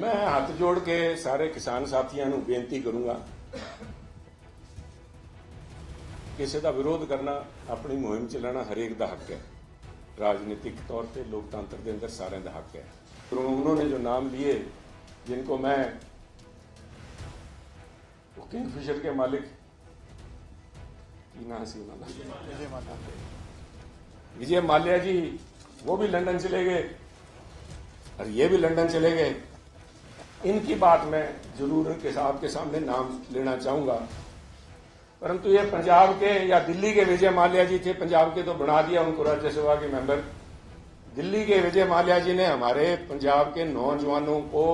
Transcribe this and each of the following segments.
ਮੈਂ ਹੱਥ ਜੋੜ ਕੇ ਸਾਰੇ ਕਿਸਾਨ ਸਾਥੀਆਂ ਨੂੰ ਬੇਨਤੀ ਕਰੂੰਗਾ ਕਿਸੇ ਦਾ ਵਿਰੋਧ ਕਰਨਾ ਆਪਣੀ ਮੁਹਿੰਮ ਚਲਾਉਣਾ ਹਰੇਕ ਦਾ ਹੱਕ ਹੈ राजनीतिक तौर पे लोकतंत्र के अंदर सारे का हक है तो उन्होंने जो नाम लिए जिनको मैं वो किंगफिशर के मालिक की नाम सी उन्होंने विजय माल्या जी वो भी लंदन चले गए और ये भी लंदन चले गए इनकी बात मैं जरूर इनके आपके सामने नाम लेना चाहूंगा परंतु ये पंजाब के या दिल्ली के विजय माल्या जी थे पंजाब के तो बना दिया उनको राज्यसभा के मेंबर दिल्ली के विजय माल्या जी ने हमारे पंजाब के नौजवानों को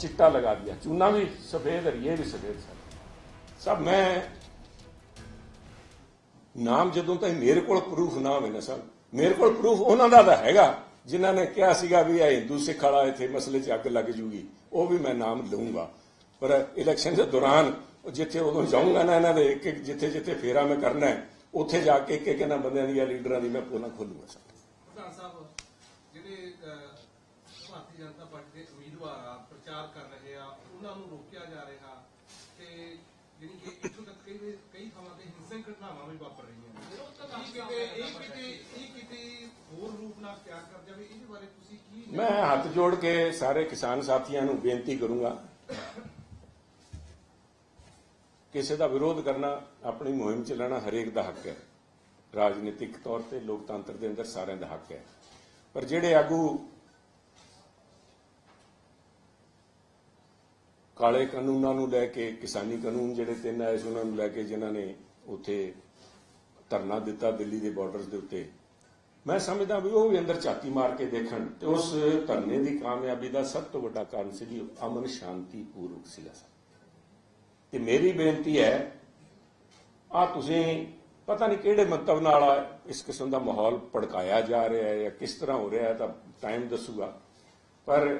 चिट्टा लगा दिया चूना भी सफेद और ये भी सफेद सर सब मैं ਨਾਮ ਜਦੋਂ ਤਾਈਂ ਮੇਰੇ ਕੋਲ ਪ੍ਰੂਫ ਨਾ ਹੋਵੇ ਨਾ ਸਰ ਮੇਰੇ ਕੋਲ ਪ੍ਰੂਫ ਉਹਨਾਂ ਦਾ ਤਾਂ ਹੈਗਾ ਜਿਨ੍ਹਾਂ ਨੇ ਕਿਹਾ ਸੀਗਾ ਵੀ ਇਹ ਹਿੰਦੂ ਸਿੱਖ ਵਾਲਾ ਇੱਥੇ ਮਸਲੇ 'ਚ ਅੱਗ ਲੱਗ ਜੂਗੀ, ਉਹ ਵੀ ਮੈਂ ਨਾਮ ਲਵਾਂਗਾ ਪਰ ਇਲੈਕਸ਼ਨ ਦੇ ਦੌਰਾਨ ਜਿੱਥੇ ਉਦੋਂ ਜਾਊਂਗਾ ਨਾ ਇਹਨਾਂ ਦੇ, ਇੱਕ ਇੱਕ ਜਿੱਥੇ ਜਿੱਥੇ ਫੇਰਾ ਮੈਂ ਕਰਨਾ ਹੈ, ਉੱਥੇ ਜਾ ਕੇ ਇੱਕ ਇੱਕ ਇਹਨਾਂ ਬੰਦਿਆਂ ਦੀ ਲੀਡਰਾਂ ਦੀ ਮੈਂ ਪੋਲਾਂ ਖੋਲੂਗਾ ਸਰ। ਪ੍ਰਧਾਨ ਸਾਹਿਬ, ਜਿਹੜੇ ਭਾਰਤੀ ਜਨਤਾ ਪਾਰਟੀ ਦੇ ਉਮੀਦਵਾਰ ਆ, ਪ੍ਰਚਾਰ ਕਰ ਰਹੇ ਆ, ਉਹਨਾਂ ਨੂੰ ਰੋਕਿਆ ਜਾ ਰਿਹਾ ਤੇ ਜਿਹੜੀ ਕਿ ਇੱਥੋਂ ਤੱਕ ਕਈ ਵਾਰ- ਕਈ ਥਾਵਾਂ ਤੇ ਹਿੰਸਕ ਘਟਨਾਵਾਂ ਵੀ ਵਾਪਰ ਰਹੀਆਂ ਨੇ। ਕੀ ਕਿਤੇ ਇਹ ਕਿਤੇ ਇਹ ਕਿਤੇ ਹੋਰ ਰੂਪ ਨਾਲ ਤਿਆਰ ਕਰ ਜਾਵੇ ਇਹਦੇ ਬਾਰੇ ਤੁਸੀਂ ਕੀ ਮੈਂ ਹੱਥ ਜੋੜ ਕੇ ਸਾਰੇ ਕਿਸਾਨ ਸਾਥੀਆਂ ਨੂੰ ਬੇਨਤੀ ਕਰੂੰਗਾ ਕਿਸੇ ਦਾ ਵਿਰੋਧ ਕਰਨਾ ਆਪਣੀ ਮੁਹਿੰਮ ਚਲਾਉਣਾ ਹਰੇਕ ਦਾ ਹੱਕ ਹੈ। ਰਾਜਨੀਤਿਕ ਤੌਰ ਤੇ ਲੋਕਤੰਤਰ ਦੇ ਅੰਦਰ ਸਾਰਿਆਂ ਦਾ ਹੱਕ ਹੈ। ਪਰ ਜਿਹੜੇ ਆਗੂ ਕਾਲੇ ਕਾਨੂੰਨਾਂ ਨੂੰ ਲੈ ਕੇ, ਕਿਸਾਨੀ ਕਾਨੂੰਨ ਜਿਹੜੇ ਤਿੰਨ ਆਏ ਸੀ, ਉਹਨਾਂ ਨੂੰ ਲੈ ਕੇ ਜਿਨ੍ਹਾਂ ਨੇ ਉੱਥੇ ਧਰਨਾ ਦਿੱਤਾ ਦਿੱਲੀ ਦੇ ਬਾਰਡਰਸ ਦੇ ਉੱਤੇ। ਮੈਂ ਸਮਝਦਾ ਵੀ ਉਹ ਵੀ ਅੰਦਰ ਝਾਤੀ ਮਾਰ ਕੇ ਦੇਖਣ ਤੇ ਉਸ ਧਰਨੇ ਦੀ ਕਾਮਯਾਬੀ ਦਾ ਸਭ ਤੋਂ ਵੱਡਾ ਕਾਰਨ ਸੀ ਜੀ ਅਮਨ ਸ਼ਾਂਤੀ ਪੂਰਵਕ ਸੀਗਾ ਸਰ ਤੇ ਮੇਰੀ ਬੇਨਤੀ ਹੈ ਆ ਤੁਸੀਂ ਪਤਾ ਨਹੀਂ ਕਿਹੜੇ ਮੰਤਵ ਨਾਲ ਇਸ ਕਿਸਮ ਦਾ ਮਾਹੌਲ ਭੜਕਾਇਆ ਜਾ ਰਿਹਾ ਹੈ ਜਾਂ ਕਿਸ ਤਰ੍ਹਾਂ ਹੋ ਰਿਹਾ ਹੈ ਤਾਂ ਟਾਈਮ ਦੱਸੂਗਾ। ਪਰ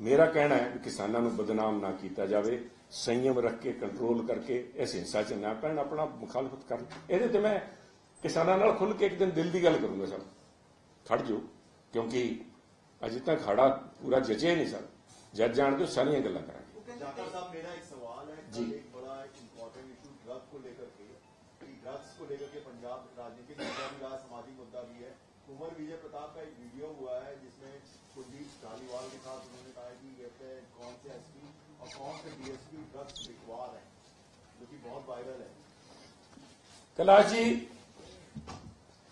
ਮੇਰਾ ਕਹਿਣਾ ਹੈ ਕਿ ਕਿਸਾਨਾਂ ਨੂੰ ਬਦਨਾਮ ਨਾ ਕੀਤਾ ਜਾਵੇ ਸੰਯਮ ਰੱਖ ਕੇ ਕੰਟਰੋਲ ਕਰਕੇ ਇਸ ਹਿੰਸਾ 'ਚ ਨਾ ਪੈਣ ਆਪਣਾ ਮੁਖਾਲਫਤ ਕਰਨ ਇਹਦੇ ਤੇ ਮੈਂ ਕਿਸਾਨਾਂ ਨਾਲ ਖੁੱਲ ਕੇ ਇੱਕ ਦਿਨ ਦਿਲ ਦੀ ਗੱਲ ਕਰੂੰਗਾ ਸਰ ਖੜ ਜਾਓ ਕਿਉਂਕਿ ਅਜੇ ਤੱਕ ਖੜਾ ਪੂਰਾ ਜਜੇ ਨਹੀਂ ਸਰ ਜੱਜ ਜਾਣ ਤੋਂ ਸਾਰੀਆਂ ਗੱਲਾਂ ਕਰਾਂਗੇ जाकर साहब मेरा एक सवाल है जी। कल एक बड़ा इम्पोर्टेंट इशू ड्रग को लेकर के कि ड्रग्स को लेकर के पंजाब राजनीतिक मुद्दा भी रहा सामाजिक मुद्दा भी है कुंवर विजय प्रताप का एक वीडियो हुआ है जिसमें कुलदीप धालीवाल के साथ उन्होंने कहा कि कहते हैं कौन से एसपी और कौन से डीएसपी हैं, जो कि बहुत वायरल है।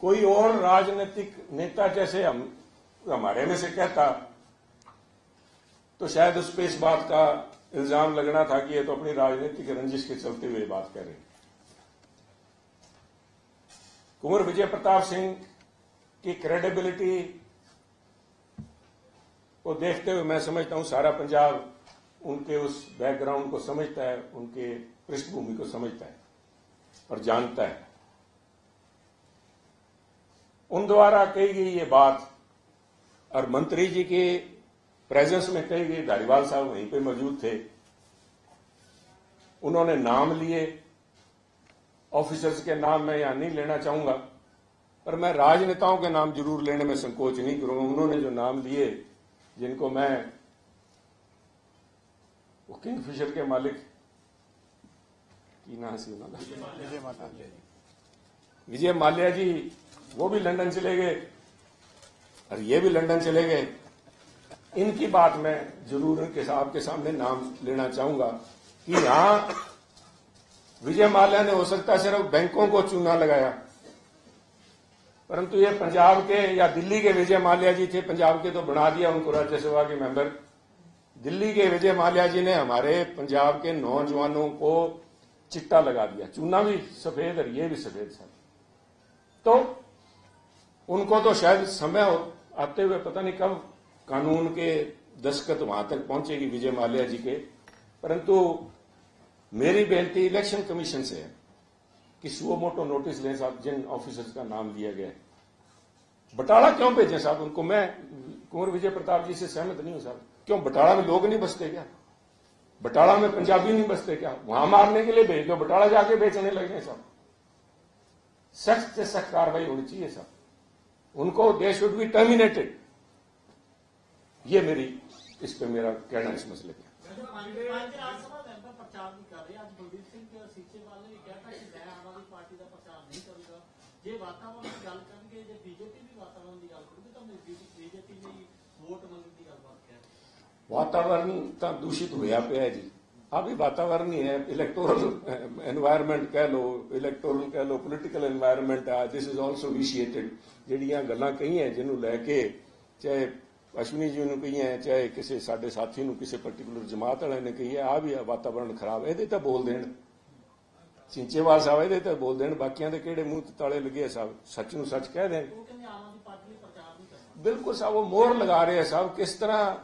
कोई और राजनीतिक नेता जैसे हम, हमारे में से कहता तो शायद उस पर इस बात का इल्ज़ाम लगना था कि ये तो अपनी राजनीतिक रंजिश के चलते हुए बात कर रहे हैं। कुंवर विजय प्रताप सिंह की क्रेडिबिलिटी को देखते हुए मैं समझता हूँ सारा पंजाब उनके उस बैकग्राउंड को समझता है, उनके पृष्ठभूमि को समझता है और जानता है। उन द्वारा कही गई ये बात और मंत्री जी के प्रेजेंस में कही गई, धारीवाल साहब वहीं पे मौजूद थे। उन्होंने नाम लिए। ऑफिसर्स के नाम मैं यहाँ नहीं लेना चाहूँगा, पर मैं राजनेताओं के नाम ज़रूर लेने में संकोच नहीं करूँगा। उन्होंने जो नाम लिए जिनको मैं वो किंगफिशर के मालिक की नाम सी उन्होंने विजय माल्या जी, वो भी लंदन चले गए और ये भी लंदन चले गए। इनकी बात मैं ज़रूर इनके आपके सामने नाम लेना चाहूँगा कि यहाँ विजय माल्या ने हो सकता सिर्फ़ बैंकों को चूना लगाया। परंतु ये पंजाब के या दिल्ली के विजय माल्या जी थे, पंजाब के तो बना दिया उनको राज्यसभा के मेंबर। दिल्ली के विजय माल्या जी ने हमारे पंजाब के नौजवानों को चिट्टा लगा दिया। चूना भी सफ़ेद और ये भी सफ़ेद सर तो उनको तो शायद समय आते हुए पता नहीं कब कानून के दस्खत वहाँ तक पहुंचेगी विजय माल्या जी के। परंतु मेरी बेनती इलेक्शन कमीशन से है। कि सुओमोटो नोटिस लें साहब, जिन ऑफिसर्स का नाम दिया गया बटाला क्यों भेजें साहब उनको? मैं कुंवर विजय प्रताप जी से सहमत नहीं हूँ साहब। क्यों? बटाला में लोग नहीं बसते क्या? बटाला में पंजाबी नहीं बसते क्या? वहाँ मारने के लिए भेज दो, बटाला जाके बेचने लगे साहब। सख्त से सख्त कार्रवाई होनी चाहिए साहब। उनको दे शुड बी टर्मिनेटेड। ये मेरी, इस पे मेरा कहना इस मसले पे। ਜੇ ਵਾਤਾਵਰਣ ਦੀ ਗੱਲ ਕਰਨਗੇ, ਜੇ ਬੀਜੇਪੀ ਵੀ ਵਾਤਾਵਰਣ ਦੀ ਗੱਲ ਕਰੂਗੀ, ਤਾਂ ਬੀਜੇਪੀ ਲਈ ਵੋਟ ਮੰਗਣ ਦੀ ਗੱਲ ਬਾਤ ਹੈ ਵਾਤਾਵਰਣ ਤਾਂ ਦੂਸ਼ਿਤ ਹੋਇਆ ਪਿਆ ਜੀ। ਆ ਵੀ ਵਾਤਾਵਰਣ ਹੀ ਹੈ ਇਲੈਕਟੋਰਲ এনवायरमेंट ਕਹਿ ਲੋ ਇਲੈਕਟੋਰਲ ਕਹਿ ਲੋ ਪੋਲਿਟੀਕਲ এনवायरमेंट ਆ ਥਿਸ ਇਜ਼ ਆਲਸੋ ਵਿਸ਼ੀਏਟਡ ਜਿਹੜੀਆਂ ਗੱਲਾਂ ਕਹੀਆਂ ਜਿਹਨੂੰ ਲੈ ਕੇ ਚਾਹੇ ਅਸ਼ਵਨੀ ਜੀ ਨੂੰ ਕਹੀਆਂ, ਚਾਹੇ ਕਿਸੇ ਸਾਡੇ ਸਾਥੀ ਨੂੰ, ਕਿਸੇ ਪਾਰਟਿਕੂਲਰ ਜਮਾਤ ਵਾਲੇ ਨੇ ਕਹੀਏ ਹੈ ਆ ਵੀ ਵਾਤਾਵਰਣ ਖਰਾਬ ਇਹਦੇ ਤਾਂ ਬੋਲ ਦੇਣ। ਸਿੰਚੇਵਾਲ ਸਾਹਿਬ ਇਹਦੇ ਤਾਂ ਬੋਲ ਦੇਣ ਬਾਕੀਆਂ ਦੇ ਕਿਹੜੇ ਮੂੰਹ ਤੇ ਤਾਲੇ ਲੱਗੇ ਸਾਹਿਬ? ਸੱਚ ਨੂੰ ਸੱਚ ਕਹਿ ਦੇਣ। ਬਿਲਕੁਲ ਸਾਹਿਬ ਉਹ ਮੋਹਰ ਲਗਾ ਰਹੇ ਆ ਸਾਹਿਬ ਕਿਸ ਤਰ੍ਹਾਂ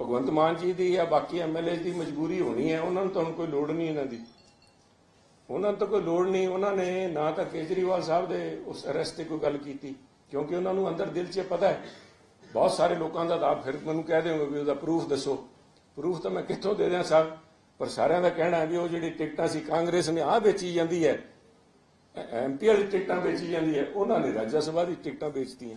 ਭਗਵੰਤ ਮਾਨ ਜੀ ਦੀ ਜਾਂ ਬਾਕੀ ਐਮਐਲਏ ਦੀ ਮਜਬੂਰੀ ਹੋਣੀ ਹੈ ਉਹਨਾਂ ਨੂੰ ਤਾਂ ਕੋਈ ਲੋੜ ਨਹੀਂ ਇਹਨਾਂ ਦੀ। ਉਹਨਾਂ ਨੂੰ ਤਾਂ ਕੋਈ ਲੋੜ ਨਹੀਂ ਉਹਨਾਂ ਨੇ ਨਾ ਤਾਂ ਕੇਜਰੀਵਾਲ ਸਾਹਿਬ ਦੇ ਉਸ ਅਰੈਸਟ ਤੇ ਕੋਈ ਗੱਲ ਕੀਤੀ ਕਿਉਂਕਿ ਉਹਨਾਂ ਨੂੰ ਅੰਦਰ ਦਿਲ 'ਚ ਪਤਾ ਹੈ। ਬਹੁਤ ਸਾਰੇ ਲੋਕਾਂ ਦਾ ਤਾਂ ਫਿਰ ਮੈਨੂੰ ਕਹਿ ਦਿਓਗੇ ਵੀ ਉਹਦਾ ਪ੍ਰੂਫ ਦੱਸੋ। ਪ੍ਰੂਫ ਤਾਂ ਮੈਂ ਕਿੱਥੋਂ ਦੇ ਦਿਆਂ ਸਾਹਿਬ? ਪਰ ਸਾਰਿਆਂ ਦਾ ਕਹਿਣਾ ਵੀ ਉਹ ਜਿਹੜੀ ਟਿਕਟਾਂ ਸੀ, ਕਾਂਗਰਸ ਨੇ ਆਹ ਵੇਚੀ ਜਾਂਦੀ ਹੈ। ਐਮਪੀ ਵਾਲੀ ਟਿਕਟਾਂ ਵੇਚੀ ਜਾਂਦੀ ਹੈ। ਉਹਨਾਂ ਨੇ ਰਾਜ ਸਭਾ ਦੀ ਟਿਕਟਾਂ ਵੇਚਤੀਆਂ।